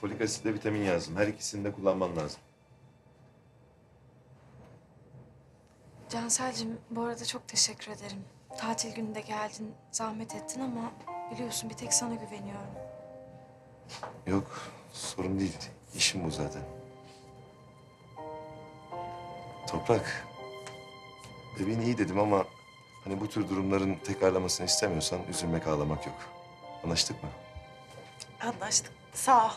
Folik asit ve vitamin yazdım. Her ikisini de kullanman lazım. Cansel'cim bu arada çok teşekkür ederim. Tatil gününde geldin, zahmet ettin ama biliyorsun bir tek sana güveniyorum. Yok, sorun değil. İşim bu zaten. Toprak, bebeğin iyi dedim ama hani bu tür durumların tekrarlamasını istemiyorsan üzülmek, ağlamak yok. Anlaştık mı? Anlaştık. Sağ ol.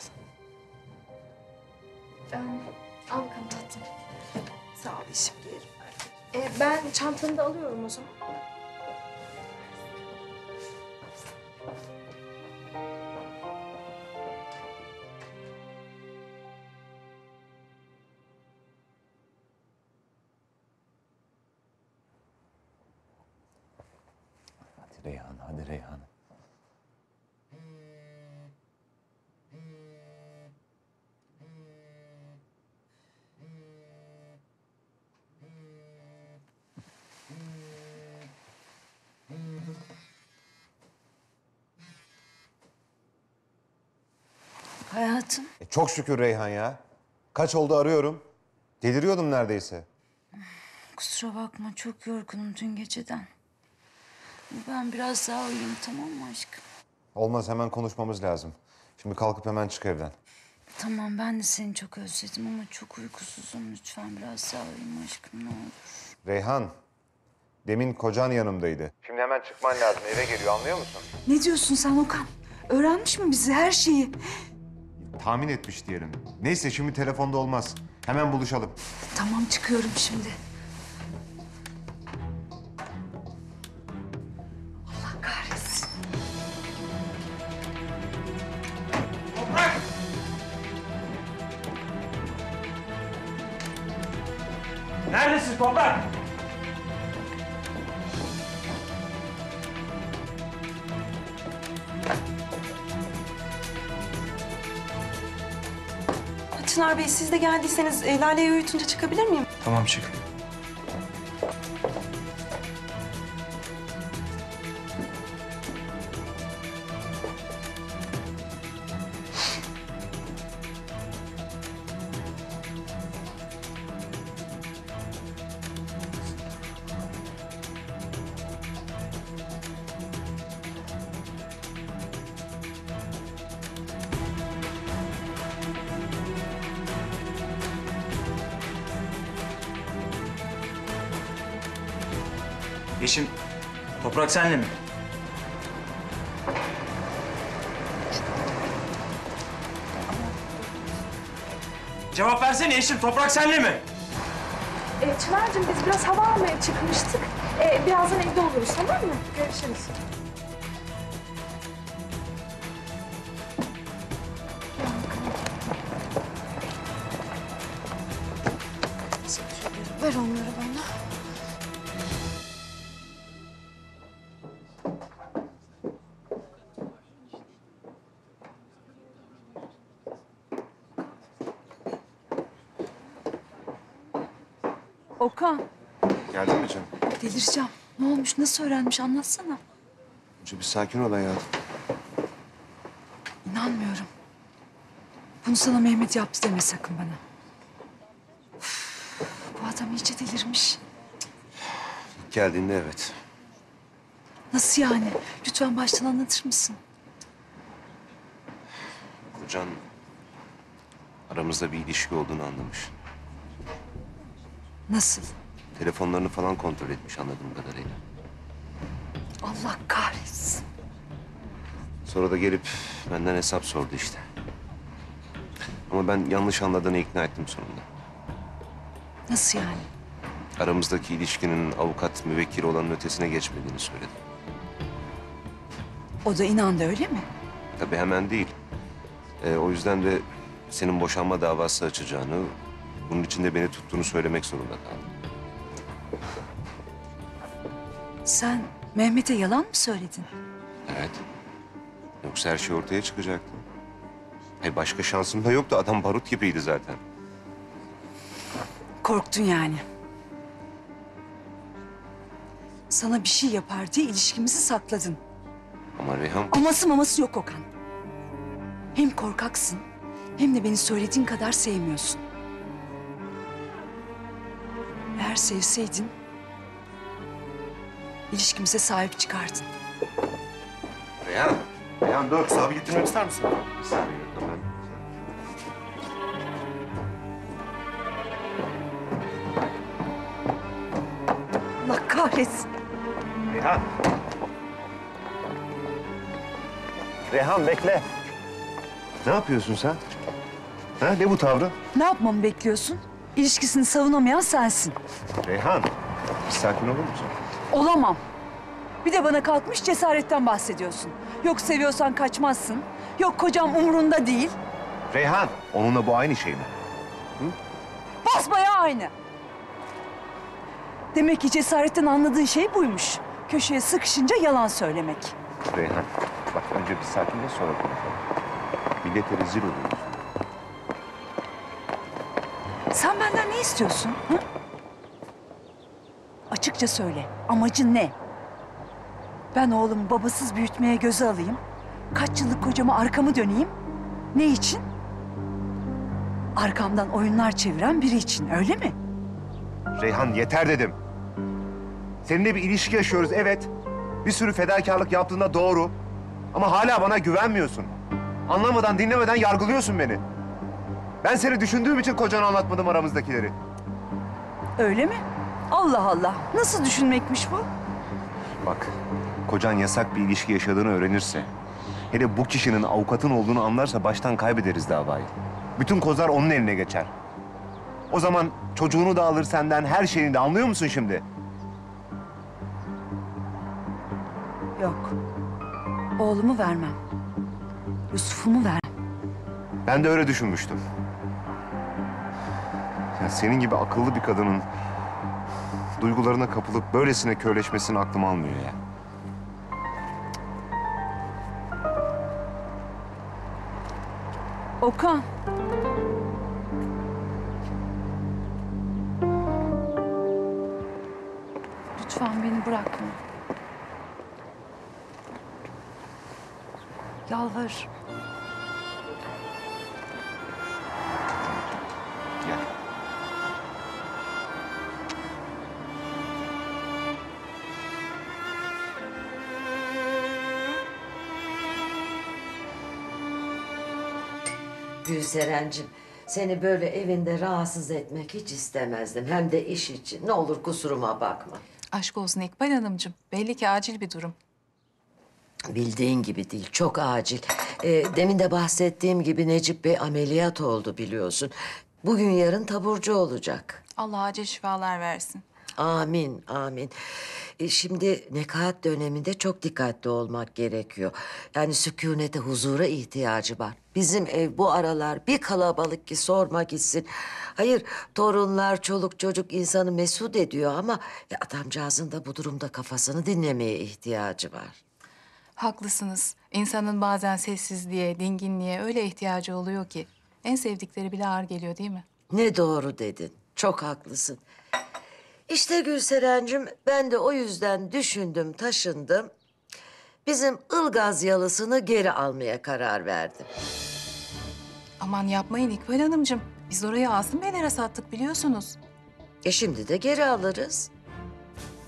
Ben al bakalım tatlım. Sağ ol işim ben. Ee, ben çantanı da alıyorum o zaman. Hadi Reyhan, hadi Reyhan. Hayatım, E, çok şükür Reyhan ya. Kaç oldu arıyorum. Deliriyordum neredeyse. kusura bakma çok yorgunum dün geceden. Ben biraz daha uyuyayım tamam mı aşkım? Olmaz hemen konuşmamız lazım. Şimdi kalkıp hemen çık evden. Tamam ben de seni çok özledim ama çok uykusuzum. Lütfen biraz daha uyuyayım aşkım ne olur. Reyhan, demin kocan yanımdaydı. Şimdi hemen çıkman lazım. Eve geliyor anlıyor musun? Ne diyorsun sen Okan? Öğrenmiş mi bizi her şeyi? Tahmin etmiş diyelim. Neyse şimdi telefonda olmaz. Hemen buluşalım. Tamam çıkıyorum şimdi. Çınar Bey siz de geldiyseniz e, Lale'yi uyutunca çıkabilir miyim? Tamam çık. Yeşim, Toprak senle mi? Cevap versene Yeşim, Toprak senle mi? Ee, Çınar'cığım biz biraz hava almaya çıkmıştık. Ee, birazdan evde oluruz tamam mı? Görüşürüz. Ver onları bana. Okan Geldin mi canım? delireceğim. Ne olmuş nasıl öğrenmiş anlatsana. Önce bir sakin ol hayatım. İnanmıyorum. Bunu sana Mehmet yaptı deme sakın bana. Üf, bu adam iyice delirmiş. Geldiğinde evet. Nasıl yani? Lütfen baştan anlatır mısın? Kocan aramızda bir ilişki olduğunu anlamış. Nasıl? Telefonlarını falan kontrol etmiş anladığım kadarıyla. Allah kahretsin. Sonra da gelip benden hesap sordu işte. Ama ben yanlış anladığını ikna ettim sonunda. Nasıl yani? Aramızdaki ilişkinin avukat müvekkil olanın ötesine geçmediğini söyledi. O da inandı öyle mi? Tabii hemen değil. Ee, o yüzden de senin boşanma davası açacağını, bunun için de beni tuttuğunu söylemek zorunda kaldım. Sen Mehmet'e yalan mı söyledin? Evet. Yoksa her şey ortaya çıkacaktı. Hayır başka şansım da yoktu. Adam barut gibiydi zaten. Korktun yani. Sana bir şey yapar diye ilişkimizi sakladın. Ama Reyhan Aması maması yok Okan. Hem korkaksın Hem de beni söylediğin kadar sevmiyorsun. Eğer sevseydin ilişkimize sahip çıkardın. Reyhan. Reyhan dur. Hesabı getirmemi ister misin? Bir saniye ben. Allah kahretsin. Rehan. Rehan bekle. Ne yapıyorsun sen? Ha, ne bu tavrın? Ne yapmamı bekliyorsun? İlişkisini savunamayan sensin. Reyhan, bir sakin olur musun? Olamam. Bir de bana kalkmış cesaretten bahsediyorsun. Yok seviyorsan kaçmazsın. Yok kocam umurunda değil. Reyhan, onunla bu aynı şey mi? Basbayağı aynı. Demek ki cesaretten anladığın şey buymuş. Köşeye sıkışınca yalan söylemek. Reyhan, bak önce bir sakinle sonra konuşalım. Millete rezil oluyoruz. Sen benden ne istiyorsun? Hı? Açıkça söyle. Amacın ne? Ben oğlumu babasız büyütmeye göze alayım. Kaç yıllık kocama arkamı döneyim. Ne için? Arkamdan oyunlar çeviren biri için öyle mi? Reyhan yeter dedim. Seninle bir ilişki yaşıyoruz evet. Bir sürü fedakarlık yaptığında doğru. Ama hala bana güvenmiyorsun. Anlamadan, dinlemeden yargılıyorsun beni. Ben seni düşündüğüm için kocana anlatmadım aramızdakileri. Öyle mi? Allah Allah. Nasıl düşünmekmiş bu? Bak, kocan yasak bir ilişki yaşadığını öğrenirse... ...hele bu kişinin avukatın olduğunu anlarsa baştan kaybederiz davayı. Bütün kozlar onun eline geçer. O zaman çocuğunu da alır senden, her şeyini de anlıyor musun şimdi? Yok. Oğlumu vermem. Yusuf'umu ver. Ben de öyle düşünmüştüm. Ya senin gibi akıllı bir kadının duygularına kapılıp böylesine körleşmesini aklım almıyor ya. Okan. Lütfen beni bırakma. Yalvar. Gülseren'cim seni böyle evinde rahatsız etmek hiç istemezdim. Hem de iş için. Ne olur kusuruma bakma. Aşk olsun İkbal Hanımcığım. Belli ki acil bir durum. Bildiğin gibi değil, çok acil. Ee, demin de bahsettiğim gibi Necip Bey ameliyat oldu biliyorsun. Bugün yarın taburcu olacak. Allah acil şifalar versin. Amin, amin. E, şimdi nekaat döneminde çok dikkatli olmak gerekiyor. Yani sükunete, huzura ihtiyacı var. Bizim ev bu aralar bir kalabalık ki sorma gitsin. Hayır, torunlar, çoluk çocuk insanı mesut ediyor ama... E, ...adamcağızın da bu durumda kafasını dinlemeye ihtiyacı var. Haklısınız. İnsanın bazen sessizliğe, dinginliğe öyle ihtiyacı oluyor ki. En sevdikleri bile ağır geliyor değil mi? Ne doğru dedin. Çok haklısın. İşte Gülseren'cim ben de o yüzden düşündüm, taşındım. Bizim Ilgaz yalısını geri almaya karar verdim. Aman yapmayın İkbal Hanımcığım. Biz orayı Asım Beylere sattık biliyorsunuz. E şimdi de geri alırız.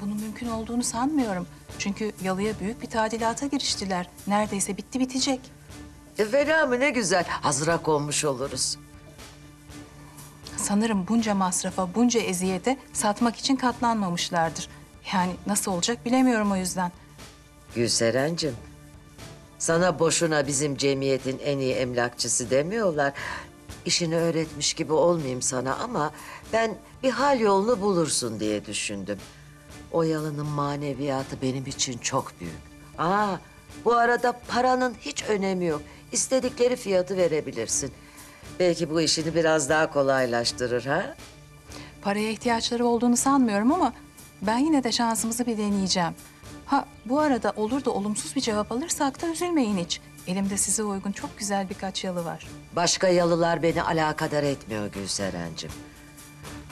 Bunun mümkün olduğunu sanmıyorum. Çünkü yalıya büyük bir tadilata giriştiler. Neredeyse bitti bitecek. E fena mı ne güzel. Hazıra konmuş oluruz. Sanırım bunca masrafa, bunca eziyete satmak için katlanmamışlardır. Yani nasıl olacak bilemiyorum o yüzden. Gülseren'cim, sana boşuna bizim cemiyetin en iyi emlakçısı demiyorlar. İşini öğretmiş gibi olmayayım sana ama ben bir hal yolunu bulursun diye düşündüm. O yalının maneviyatı benim için çok büyük. Aa, bu arada paranın hiç önemi yok. İstedikleri fiyatı verebilirsin. Belki bu işini biraz daha kolaylaştırır ha? Paraya ihtiyaçları olduğunu sanmıyorum ama ben yine de şansımızı bir deneyeceğim. Ha bu arada olur da olumsuz bir cevap alırsak da üzülmeyin hiç. Elimde size uygun çok güzel birkaç yalı var. Başka yalılar beni alakadar etmiyor Gülseren'cim.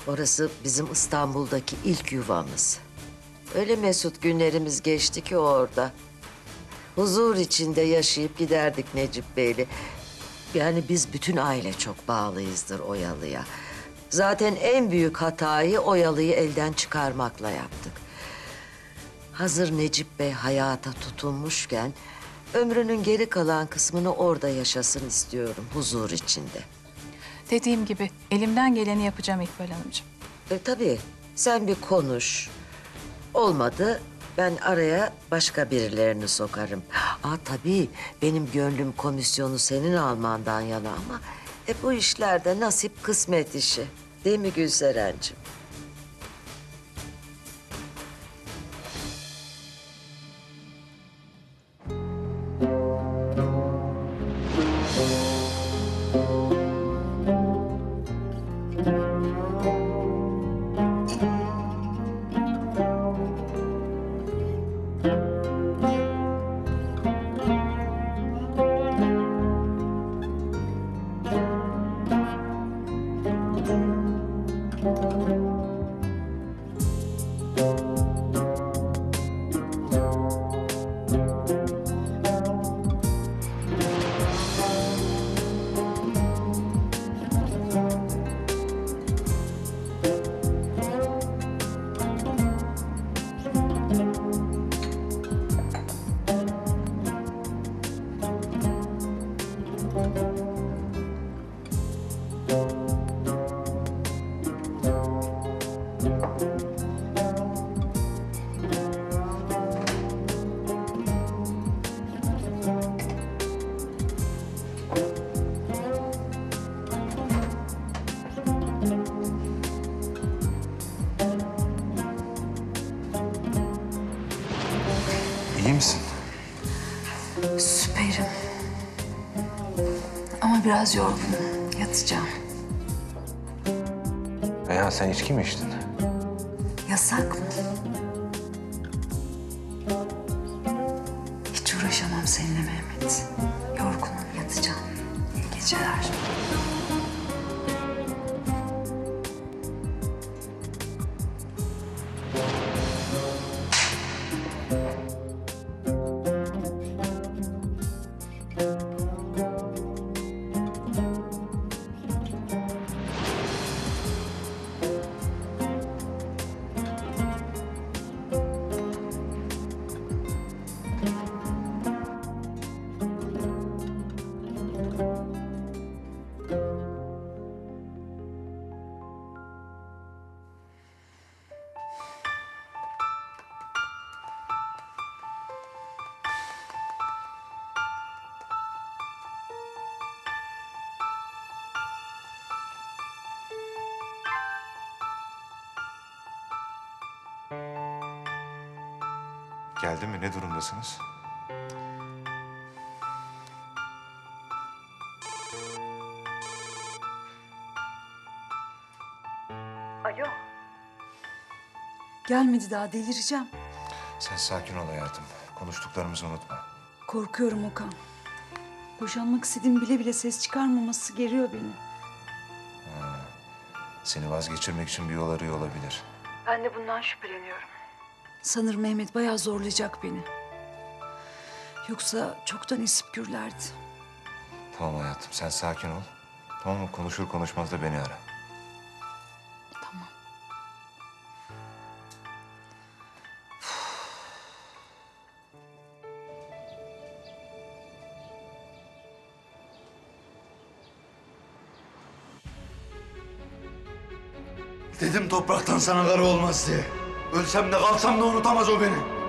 Orası bizim İstanbul'daki ilk yuvamız. Öyle mesut günlerimiz geçti ki orada. Huzur içinde yaşayıp giderdik Necip Bey'le. Yani biz bütün aile çok bağlıyızdır Oyalı'ya. Zaten en büyük hatayı Oyalı'yı elden çıkarmakla yaptık. Hazır Necip Bey hayata tutunmuşken ömrünün geri kalan kısmını orada yaşasın istiyorum huzur içinde. Dediğim gibi elimden geleni yapacağım İkbal Hanımcığım. E, tabii sen bir konuş. Olmadı ben araya başka birilerini sokarım. Aa tabii benim gönlüm komisyonu senin almandan yana ama... E bu işlerde nasip kısmet işi. Değil mi Gülseren'cim? Biraz yorgunum. Yatacağım. Reyhan sen içki mi içtin? Yasak mı? Hiç uğraşamam seninle Mehmet. Yorgunum, yatacağım. İyi geceler. Geldi mi? Ne durumdasınız? Gelmedi daha, delireceğim. Sen sakin ol hayatım. Konuştuklarımızı unutma. Korkuyorum Okan. Boşanmak istediğim bile bile ses çıkarmaması geriyor beni. Seni vazgeçirmek için bir yol arıyor olabilir. Ben de bundan şüpheleniyorum. Sanırım Mehmet bayağı zorlayacak beni. Yoksa çoktan esip gürlerdi. Tamam hayatım sen sakin ol. Tamam mı? Konuşur konuşmaz da beni ara. Tamam. Dedim topraktan sana karı olmaz diye. Ölsem de kalsam da unutamaz o beni.